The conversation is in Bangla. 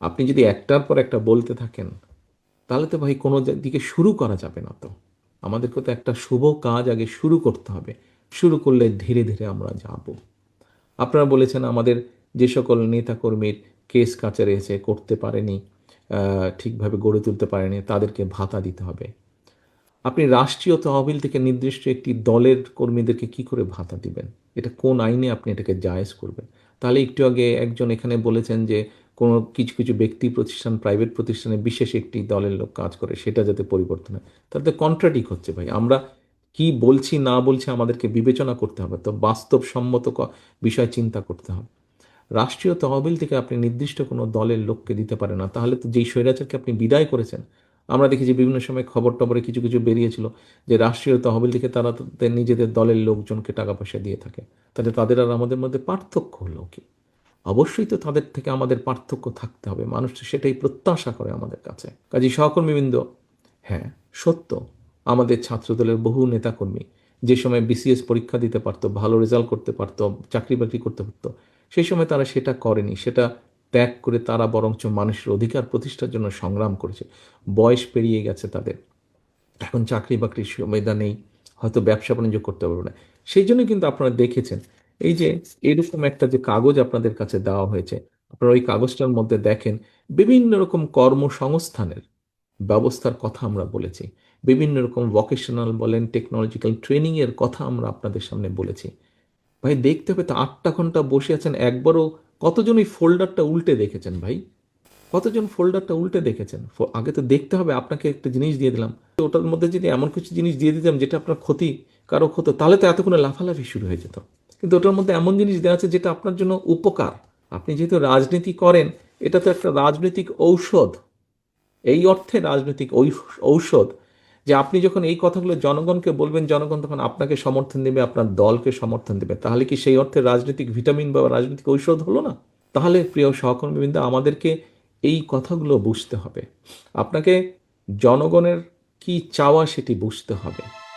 আপনি যদি একটার পর একটা বলতে থাকেন, তাহলে তো ভাই কোনো দিকে শুরু করা যাবে না তো। আমাদেরকে তো একটা শুভ কাজ আগে শুরু করতে হবে। শুরু করলে ধীরে ধীরে আমরা যাব। আপনারা বলেছেন আমাদের যে সকল নেতাকর্মীর কেস কাচারে এসে করতে পারেনি ঠিকভাবে গড়ে তুলতে পারেনি, তাদেরকে ভাতা দিতে হবে। আপনি রাষ্ট্রীয় তহবিল থেকে নির্দিষ্ট একটি দলের কর্মীদেরকে কি করে ভাতা দিবেন? এটা কোন আইনে আপনি এটাকে জায়েজ করবেন? তাহলে একটু আগে একজন এখানে বলেছেন যে কোনো কিছু কিছু ব্যক্তি প্রতিষ্ঠান প্রাইভেট প্রতিষ্ঠানে বিশেষ একটি দলের লোক কাজ করে, সেটা যাতে পরিবর্তন হয়। তাতে কন্ট্রাডিক হচ্ছে ভাই। আমরা কি বলছি, না বলছি আমাদেরকে বিবেচনা করতে হবে। তো বাস্তবসম্মত বিষয় চিন্তা করতে হবে। রাষ্ট্রীয় তহবিল থেকে আপনি নির্দিষ্ট কোনো দলের লোককে দিতে পারেন না। তাহলে তো যেই স্বৈরাচারকে আপনি বিদায় করেছেন, আমরা দেখেছি বিভিন্ন সময় খবর টবরে কিছু কিছু বেরিয়েছিল যে রাষ্ট্রীয় তহবিল থেকে তারা নিজেদের দলের লোকজনকে টাকা পয়সা দিয়ে থাকে। তাহলে তাদের আর আমাদের মধ্যে পার্থক্য হলো কি? অবশ্যই তো তাদের থেকে আমাদের পার্থক্য থাকতে হবে। মানুষ সেটাই প্রত্যাশা করে আমাদের কাছে। কাজী সহকর্মীবৃন্দ হ্যাঁ সত্য। আমাদের ছাত্রদলের বহু নেতাকর্মী যে সময় বিসিএস পরীক্ষা দিতে পারতো, ভালো রেজাল্ট করতে পারতো, চাকরি বাকরি করতে পারতো, সেই সময় তারা সেটা করেনি। সেটা ত্যাগ করে তারা বরঞ্চ মানুষের অধিকার প্রতিষ্ঠার জন্য সংগ্রাম করেছে। বয়স পেরিয়ে গেছে তাদের। এখন চাকরি বাকরির সুবিধা নেই হয়তো ব্যবসা বাণিজ্য করতে পারবে না। সেই জন্য কিন্তু আপনারা দেখেছেন এই যে এরকম একটা যে কাগজ আপনাদের কাছে দেওয়া হয়েছে, আপনারা ওই কাগজটার মধ্যে দেখেন বিভিন্ন রকম কর্মসংস্থানের ব্যবস্থার কথা আমরা বলেছি, বিভিন্ন রকম ভোকেশনাল বলেন টেকনোলজিক্যাল ট্রেনিং এর কথা আমরা আপনাদের সামনে বলেছি। ভাই, দেখতে হবে তো আটটা ঘণ্টা বসে আছেন, একবারও কতজন এই ফোল্ডারটা উল্টে দেখেছেন ভাই? কতজন ফোল্ডারটা উল্টে দেখেছেন? আগে তো দেখতে হবে, আপনাকে একটা জিনিস দিয়ে দিলাম। ওটার মধ্যে যদি এমন কিছু জিনিস দিয়ে দিতাম যেটা আপনার ক্ষতি, কারও হতো তাহলে তো এতক্ষণে লাফালাফি শুরু হয়ে যেত। কিন্তু ওটার মধ্যে এমন জিনিস দেওয়া আছে যেটা আপনার জন্য উপকার। আপনি যেহেতু রাজনীতি করেন, এটা তো একটা রাজনৈতিক ঔষধ। এই অর্থে রাজনৈতিক ঔষ- ঔষধ যে আপনি যখন এই কথাগুলো জনগণকে বলবেন, জনগণ তখন আপনাকে সমর্থন দেবে, আপনার দলকে সমর্থন দেবে। তাহলে কি সেই অর্থে রাজনৈতিক ভিটামিন বা রাজনৈতিক ঔষধ হলো না? তাহলে প্রিয় সহকর্মীবৃন্দ, আমাদেরকে এই কথাগুলো বুঝতে হবে। আপনাকে জনগণের কি চাওয়া সেটি বুঝতে হবে।